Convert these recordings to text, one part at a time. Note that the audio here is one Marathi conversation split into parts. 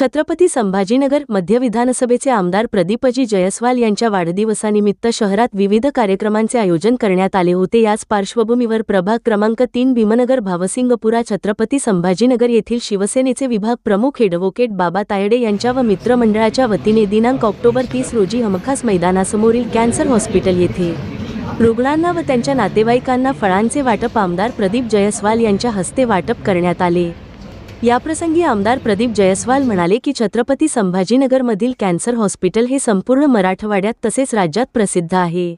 छत्रपती संभाजीनगर मध्य विधानसभेचे आमदार प्रदीपजी जयस्वाल यांच्या वाढदिवसानिमित्त शहरात विविध कार्यक्रमांचे आयोजन करण्यात आले होते. याच पार्श्वभूमीवर प्रभाग क्रमांक तीन भीमनगर भावसिंगपुरा छत्रपती संभाजीनगर येथील शिवसेनेचे विभाग प्रमुख ॲडव्होकेट बाबा तायडे यांच्या व मित्रमंडळाच्या वतीने दिनांक ऑक्टोबर तीस रोजी हमखास मैदानासमोरील कॅन्सर हॉस्पिटल येथे रुग्णांना व त्यांच्या नातेवाईकांना फळांचे वाटप आमदार प्रदीप जयस्वाल यांच्या हस्ते वाटप करण्यात आले. याप्रसंगी आमदार प्रदीप जयस्वाल म्हणाले की छत्रपती संभाजीनगरमधील कॅन्सर हॉस्पिटल हे संपूर्ण मराठवाड्यात तसेच राज्यात प्रसिद्ध आहे.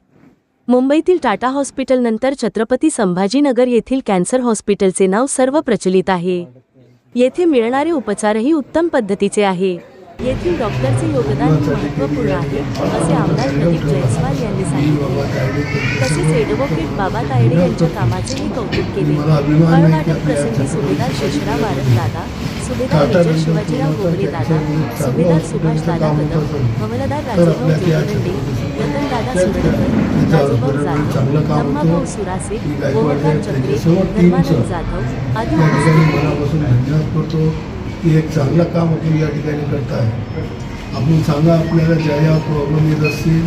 मुंबईतील टाटा हॉस्पिटलनंतर छत्रपती संभाजीनगर येथील कॅन्सर हॉस्पिटलचे नाव सर्व प्रचलित आहे. येथे मिळणारे उपचारही उत्तम पद्धतीचे आहे. येथील डॉक्टरचे योगदान महत्त्वपूर्ण आहे असे आमदार प्रदीप जयस्वाल यांनी सांगितले. तसेच एडव्होकेट बाबा तायडे यांच्या कामाचेही कौतुक केले. फळवाटप प्रसंगी सुभेदार शेषराव वारक दादा सुभेदार मेजर शिवाजीराव दादा सुभेदार सुभाष दादा कदम हवालदार राजूभाऊ जोगदंडे रतन दादा सुरडकर राजूभाऊ जाधव ब्रह्माभाऊ सुरासे गोवर्धन चक्रे धर्मानंद जाधव आदी की एक चांगलं काम आपण या ठिकाणी करताय. आपण सांगा आपल्याला ज्या ज्या प्रॉब्लेम येत असतील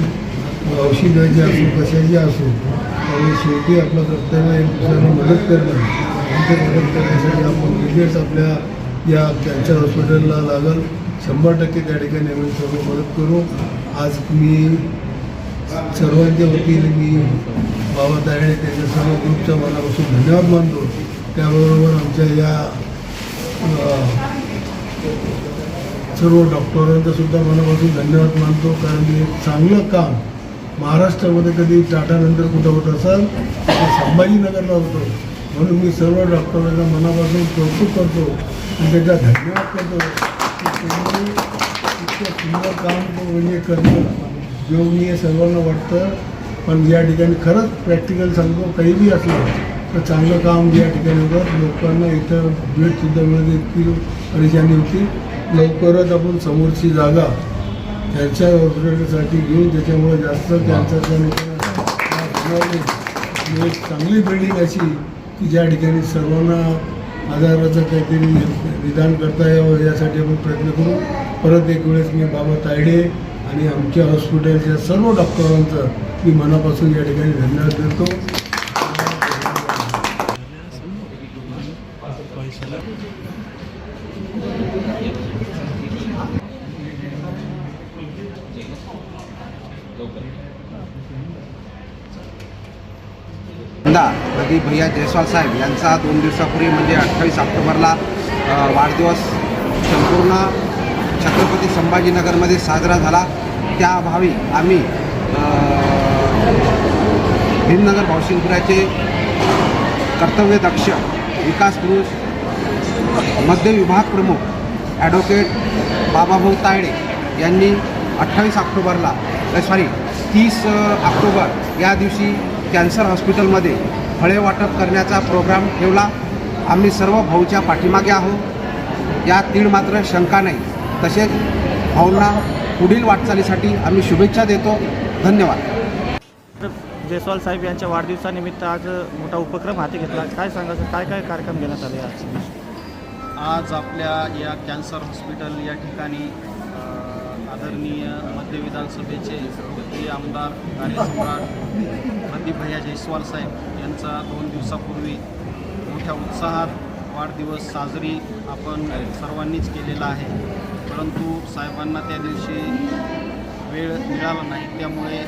औषधाचे असो कशाचे असो आणि शेवटी आपलं कर्तव्य एक दुसऱ्याला मदत करणं. आणि मदत करण्यासाठी आपण इमिडिएट्स आपल्या या कॅन्सर हॉस्पिटलला लागल. शंभर टक्के त्या ठिकाणी आम्ही सर्व मदत करू. आज मी सर्वांच्या वतीने मी बाबा तायडे त्यांच्या सर्व ग्रुपच्या मनापासून धन्यवाद मानतो. त्याबरोबर आमच्या या सर्व डॉक्टरांचं सुद्धा मनापासून धन्यवाद मानतो. कारण की एक चांगलं काम महाराष्ट्रामध्ये कधी टाटानंतर कुठं होत असाल तर संभाजीनगरला होतो. म्हणून मी सर्व डॉक्टरांना मनापासून कौतुक करतो आणि त्याचा धन्यवाद करतो की तुम्ही इतकं सुंदर काम म्हणजे करणं हे सर्वांना वाटतं. पण या ठिकाणी खरंच प्रॅक्टिकल सांगतो काही बी असलं तर चांगलं काम या ठिकाणी होतं. लोकांना इथं भेटसुद्धा मिळत इतकी परेशानी होती. लवकरच आपण समोरची जागा त्यांच्या हॉस्पिटलसाठी घेऊन त्याच्यामुळे जास्त कॅन्सरच्या लोकांना एक चांगली बिल्डिंग अशी की ज्या ठिकाणी सर्वांना आजाराचं काहीतरी निदान करता यावं यासाठी आपण प्रयत्न करू. परत एक वेळेस मी बाबा तायडे आणि आमच्या हॉस्पिटलच्या सर्व डॉक्टरांचं मी मनापासून या ठिकाणी धन्यवाद देतो. प्रदीप भैया जयस्वाल साहेब यांचा दोन दिवसापूर्वी म्हणजे अठ्ठावीस ऑक्टोबरला वाढदिवस संपूर्ण छत्रपती संभाजीनगरमध्ये साजरा झाला. त्या अभावी आम्ही भीमनगर भावशिंगपुराचे कर्तव्यदक्ष विकास पुरुष मध्य विभाग प्रमुख ॲडव्होकेट बाबाभाऊ तायडे यांनी अठ्ठावीस ऑक्टोबरला सॉरी तीस ऑक्टोबर या दिवशी कॅन्सर हॉस्पिटलमध्ये फळे वाटप करण्याचा प्रोग्राम ठेवला. आम्ही सर्व भाऊच्या पाठीमागे आहोत. या तीळ मात्र शंका नाही. तसेच भाऊंना पुढील वाटचालीसाठी आम्ही शुभेच्छा देतो. धन्यवाद. जयस्वाल साहेब यांच्या वाढदिवसानिमित्त आज मोठा उपक्रम हाती घेतला. काय सांगायचं काय काय कार्यक्रम घेण्यात आले आज? आज आपल्या या कॅन्सर हॉस्पिटल या ठिकाणी आदरणीय मध्य विधानसभेचे प्रिय आमदार कार्यसम्राट प्रदीप भैया जयस्वाल साहेब यांचा दोन दिवसापूर्वी मोठ्या उत्साहात वाढदिवस साजरी आपण सर्वांनीच केलेला आहे. परंतु साहेबांना त्या दिवशी वेळ मिळाला नाही त्यामुळे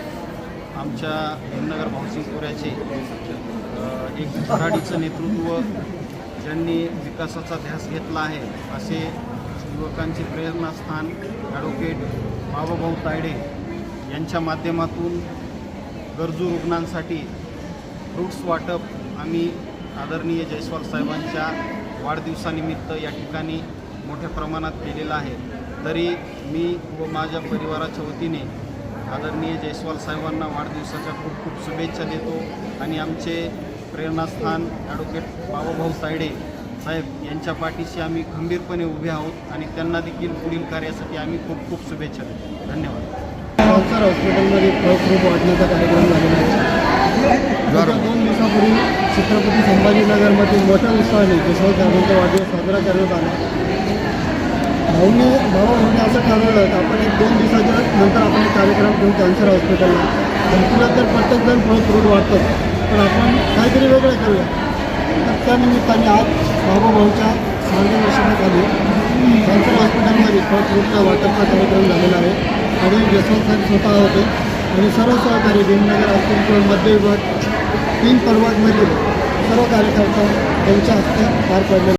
आमच्या हिमनगर भावसिंगपुऱ्याचे एक धडाडीचं नेतृत्व ज्यांनी विकासाचा ध्यास घेतला आहे असे युवकांचे प्रेरणास्थान ॲडव्होकेट बाबाभाऊ तायडे यांच्या माध्यमातून गरजू रुग्णांसाठी फ्रूट्स वाटप आम्ही आदरणीय जयस्वाल साहेबांच्या वाढदिवसानिमित्त या ठिकाणी मोठ्या प्रमाणात केलेलं आहे. तरी मी व माझ्या परिवाराच्या वतीने आदरणीय जयस्वाल साहेबांना वाढदिवसाच्या खूप खूप शुभेच्छा देतो आणि आमचे प्रेरणास्थान ॲडव्होकेट बाबाभाऊ तायडे साहेब यांच्या पाठीशी आम्ही खंबीरपणे उभे आहोत आणि त्यांना देखील पुढील कार्यासाठी आम्ही खूप खूप शुभेच्छा देतो. धन्यवाद. कॅन्सर हॉस्पिटलमध्ये फळ खूप वाटण्याचा कार्यक्रम झालेला आहे. दोन दिवसापूर्वी छत्रपती संभाजीनगरमध्ये मोठ्या उत्साहाने जसं साहेबांचा वाढदिवस साजरा करण्यात आला. भाऊने भाऊ म्हणजे असं ठरवलं आपण एक दोन दिवसाच्या नंतर आपण एक कार्यक्रम घेऊन कॅन्सर हॉस्पिटलला. तर प्रत्येक जण फळ फ्रूट वाटतं पण आपण काहीतरी वेगळं करूया. तर त्या निमित्ताने आज बाबा भाऊच्या वर्षाखाली कॅन्सर हॉस्पिटलमध्ये फर्स्ट ग्रुपचा वाटपचा कार्यक्रम झालेला आहे. आणि यशवंत साहेब स्वतः होते आणि सर्व सहकारी भीमनगर असतील किंवा मध्य विभाग तीन पर्वतमधील सर्व कार्यकर्ता त्यांच्या हस्ते पार पडले